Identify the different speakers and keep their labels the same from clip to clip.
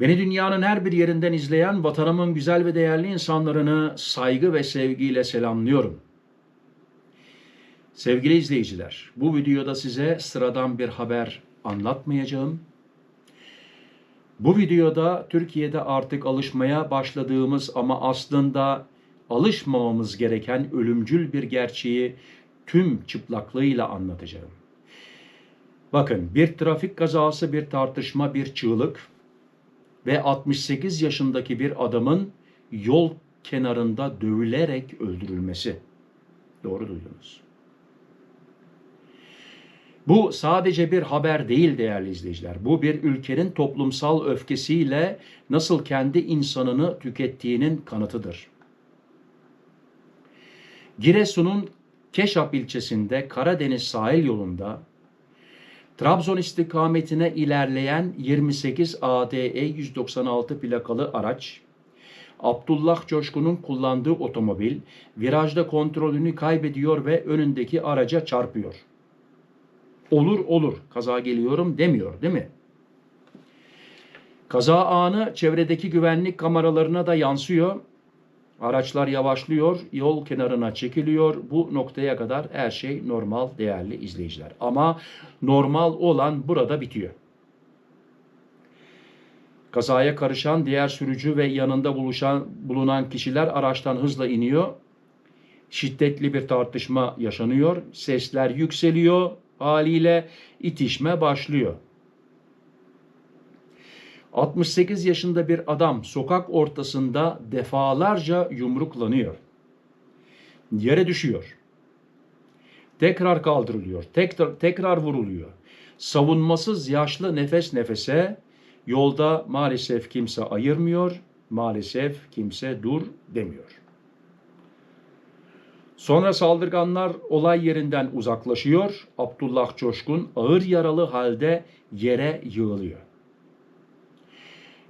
Speaker 1: Beni dünyanın her bir yerinden izleyen vatanımın güzel ve değerli insanlarını saygı ve sevgiyle selamlıyorum. Sevgili izleyiciler, bu videoda size sıradan bir haber anlatmayacağım. Bu videoda Türkiye'de artık alışmaya başladığımız ama aslında alışmamamız gereken ölümcül bir gerçeği tüm çıplaklığıyla anlatacağım. Bakın bir trafik kazası, bir tartışma, bir çığlık ve 68 yaşındaki bir adamın yol kenarında dövülerek öldürülmesi. Doğru duydunuz. Bu sadece bir haber değil değerli izleyiciler. Bu bir ülkenin toplumsal öfkesiyle nasıl kendi insanını tükettiğinin kanıtıdır. Giresun'un Keşap ilçesinde Karadeniz sahil yolunda Trabzon istikametine ilerleyen 28 ADE 196 plakalı araç Abdullah Coşkun'un kullandığı otomobil virajda kontrolünü kaybediyor ve önündeki araca çarpıyor. Olur olur kaza geliyorum demiyor değil mi? Kaza anı çevredeki güvenlik kameralarına da yansıyor. Araçlar yavaşlıyor, yol kenarına çekiliyor. Bu noktaya kadar her şey normal değerli izleyiciler. Ama normal olan burada bitiyor. Kazaya karışan diğer sürücü ve yanında buluşan bulunan kişiler araçtan hızla iniyor. Şiddetli bir tartışma yaşanıyor. Sesler yükseliyor. Haliyle itişme başlıyor. 68 yaşında bir adam sokak ortasında defalarca yumruklanıyor. Yere düşüyor. Tekrar kaldırılıyor. Tekrar, tekrar vuruluyor. Savunmasız yaşlı nefes nefese yolda maalesef kimse ayırmıyor. Maalesef kimse dur demiyor. Sonra saldırganlar olay yerinden uzaklaşıyor. Abdullah Coşkun ağır yaralı halde yere yığılıyor.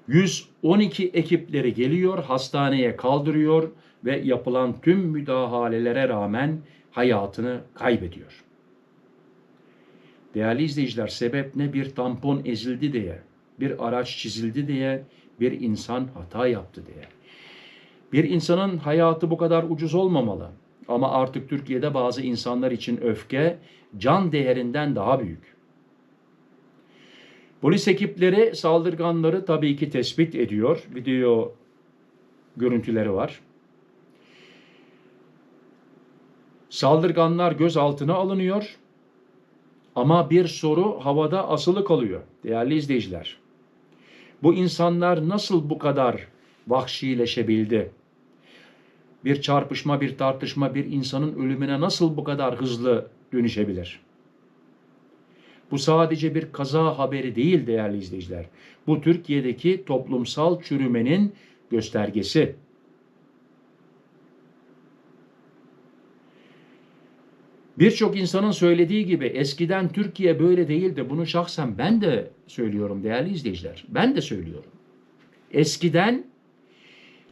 Speaker 1: 112 ekipleri geliyor, hastaneye kaldırıyor ve yapılan tüm müdahalelere rağmen hayatını kaybediyor. Değerli izleyiciler, sebep ne? Bir tampon ezildi diye, bir araç çizildi diye, bir insan hata yaptı diye. Bir insanın hayatı bu kadar ucuz olmamalı. Ama artık Türkiye'de bazı insanlar için öfke can değerinden daha büyük. Polis ekipleri saldırganları tabii ki tespit ediyor. Video görüntüleri var. Saldırganlar gözaltına alınıyor. Ama bir soru havada asılı kalıyor değerli izleyiciler. Bu insanlar nasıl bu kadar vahşileşebildi? Bir çarpışma, bir tartışma bir insanın ölümüne nasıl bu kadar hızlı dönüşebilir? Bu sadece bir kaza haberi değil değerli izleyiciler. Bu Türkiye'deki toplumsal çürümenin göstergesi. Birçok insanın söylediği gibi eskiden Türkiye böyle değildi. Bunu şahsen ben de söylüyorum değerli izleyiciler. Ben de söylüyorum. Eskiden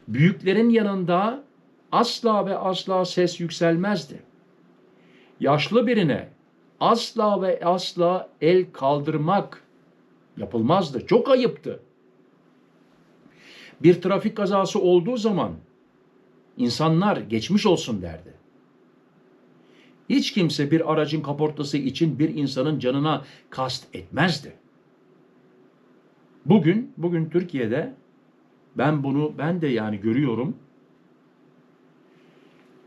Speaker 1: büyüklerin yanında asla ve asla ses yükselmezdi. Yaşlı birine asla ve asla el kaldırmak yapılmazdı. Çok ayıptı. Bir trafik kazası olduğu zaman insanlar geçmiş olsun derdi. Hiç kimse bir aracın kaportası için bir insanın canına kast etmezdi. Bugün, bugün Türkiye'de ben bunu ben de yani görüyorum.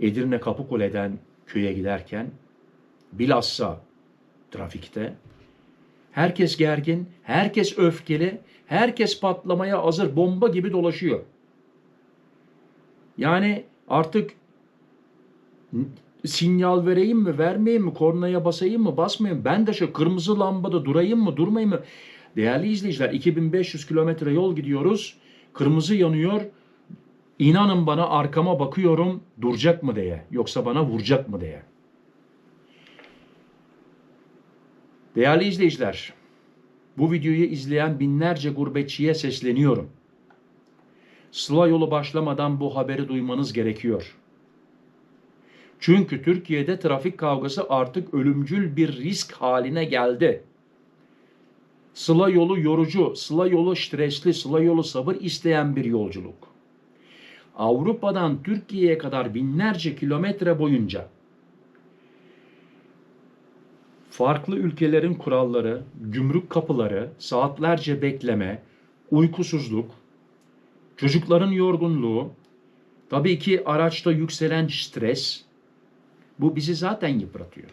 Speaker 1: Edirne Kapıkule'den köye giderken bilhassa trafikte herkes gergin, herkes öfkeli, herkes patlamaya hazır bomba gibi dolaşıyor. Yani artık sinyal vereyim mi, vermeyeyim mi, kornaya basayım mı, basmayayım Ben de şu kırmızı lambada durayım mı, durmayayım mı? Değerli izleyiciler 2500 kilometre yol gidiyoruz. Kırmızı yanıyor. İnanın bana arkama bakıyorum duracak mı diye yoksa bana vuracak mı diye. Değerli izleyiciler, bu videoyu izleyen binlerce gurbetçiye sesleniyorum. Sıla yolu başlamadan bu haberi duymanız gerekiyor. Çünkü Türkiye'de trafik kavgası artık ölümcül bir risk haline geldi. Sıla yolu yorucu, sıla yolu stresli, sıla yolu sabır isteyen bir yolculuk. Avrupa'dan Türkiye'ye kadar binlerce kilometre boyunca farklı ülkelerin kuralları, gümrük kapıları, saatlerce bekleme, uykusuzluk, çocukların yorgunluğu, tabii ki araçta yükselen stres, bu bizi zaten yıpratıyor.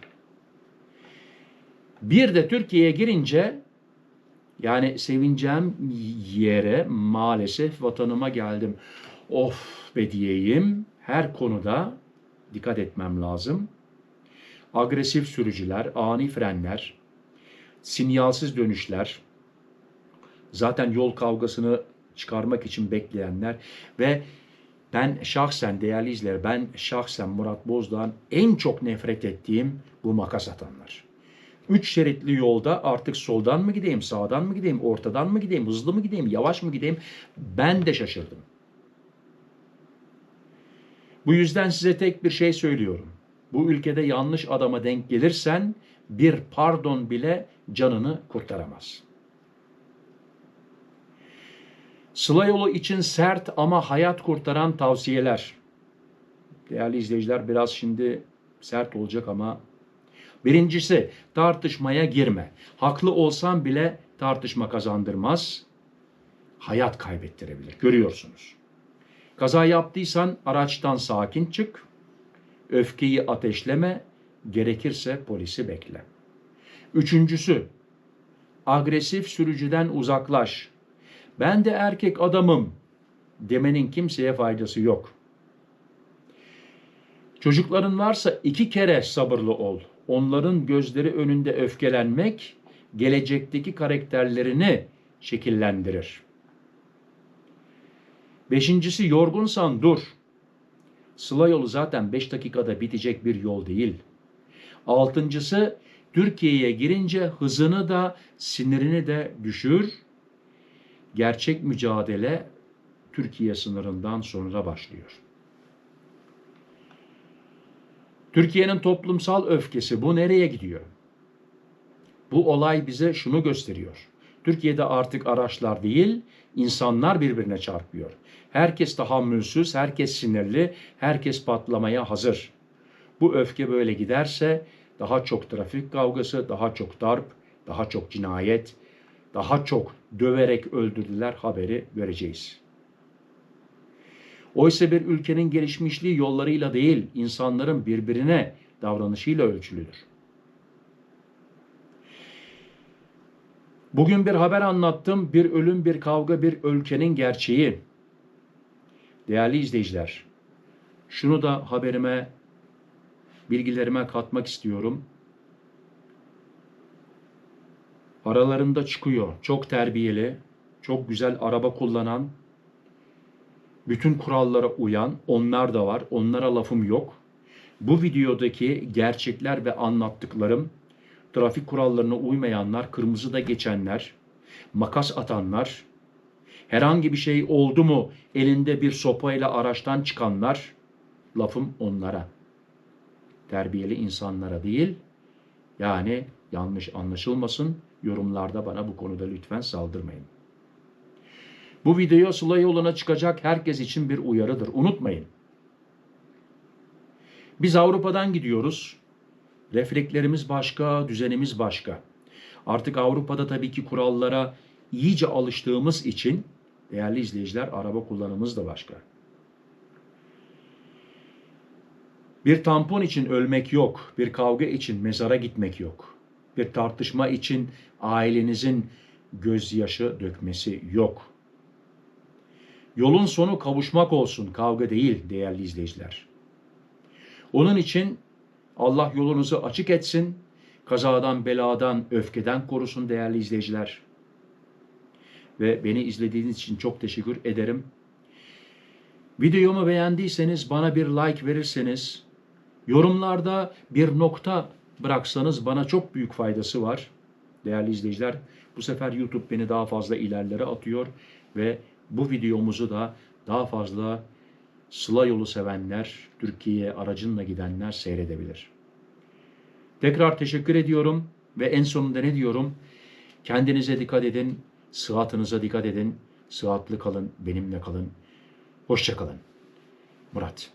Speaker 1: Bir de Türkiye'ye girince yani sevineceğim yere maalesef vatanıma geldim. Of be diyeyim her konuda dikkat etmem lazım. Agresif sürücüler, ani frenler, sinyalsiz dönüşler, zaten yol kavgasını çıkarmak için bekleyenler ve ben şahsen değerli izler, ben şahsen Murat Bozdağ'ın en çok nefret ettiğim bu makas atanlar. Üç şeritli yolda artık soldan mı gideyim, sağdan mı gideyim, ortadan mı gideyim, hızlı mı gideyim, yavaş mı gideyim ben de şaşırdım. Bu yüzden size tek bir şey söylüyorum. Bu ülkede yanlış adama denk gelirsen bir pardon bile canını kurtaramaz. Sıla yolu için sert ama hayat kurtaran tavsiyeler. Değerli izleyiciler biraz şimdi sert olacak ama birincisi tartışmaya girme. Haklı olsan bile tartışma kazandırmaz. Hayat kaybettirebilir. Görüyorsunuz. Kaza yaptıysan araçtan sakin çık. Öfkeyi ateşleme. Gerekirse polisi bekle. Üçüncüsü agresif sürücüden uzaklaş. Ben de erkek adamım demenin kimseye faydası yok. Çocukların varsa iki kere sabırlı ol. Onların gözleri önünde öfkelenmek gelecekteki karakterlerini şekillendirir. Beşincisi yorgunsan dur. Sıla yolu zaten beş dakikada bitecek bir yol değil. Altıncısı Türkiye'ye girince hızını da sinirini de düşür. Gerçek mücadele Türkiye sınırından sonra başlıyor. Türkiye'nin toplumsal öfkesi bu nereye gidiyor? Bu olay bize şunu gösteriyor. Türkiye'de artık araçlar değil, insanlar birbirine çarpıyor. Herkes tahammülsüz, herkes sinirli, herkes patlamaya hazır. Bu öfke böyle giderse daha çok trafik kavgası, daha çok darp, daha çok cinayet, daha çok döverek öldürdüler haberi göreceğiz. Oysa bir ülkenin gelişmişliği yollarıyla değil, insanların birbirine davranışıyla ölçülüdür. Bugün bir haber anlattım. Bir ölüm, bir kavga, bir ülkenin gerçeği. Değerli izleyiciler, şunu da haberime, bilgilerime katmak istiyorum. Aralarında çıkıyor. Çok terbiyeli, çok güzel araba kullanan, bütün kurallara uyan onlar da var. Onlara lafım yok. Bu videodaki gerçekler ve anlattıklarım trafik kurallarına uymayanlar, kırmızıda geçenler, makas atanlar, herhangi bir şey oldu mu elinde bir sopayla araçtan çıkanlar, lafım onlara. Terbiyeli insanlara değil, yani yanlış anlaşılmasın, yorumlarda bana bu konuda lütfen saldırmayın. Bu video Sıla yoluna çıkacak herkes için bir uyarıdır. Unutmayın. Biz Avrupa'dan gidiyoruz. Reflekslerimiz başka, düzenimiz başka. Artık Avrupa'da tabii ki kurallara iyice alıştığımız için değerli izleyiciler araba kullanımımız da başka. Bir tampon için ölmek yok, bir kavga için mezara gitmek yok. Bir tartışma için ailenizin gözyaşı dökmesi yok. Yolun sonu kavuşmak olsun, kavga değil değerli izleyiciler. Onun için Allah yolunuzu açık etsin, kazadan, beladan, öfkeden korusun değerli izleyiciler. Ve beni izlediğiniz için çok teşekkür ederim. Videomu beğendiyseniz bana bir like verirseniz, yorumlarda bir nokta bıraksanız bana çok büyük faydası var. Değerli izleyiciler, bu sefer YouTube beni daha fazla ilerlere atıyor ve bu videomuzu da daha fazla Sıla yolu sevenler, Türkiye'ye aracınla gidenler seyredebilir. Tekrar teşekkür ediyorum ve en sonunda ne diyorum? Kendinize dikkat edin, sıhhatınıza dikkat edin. Sıhhatli kalın, benimle kalın. Hoşça kalın. Murat.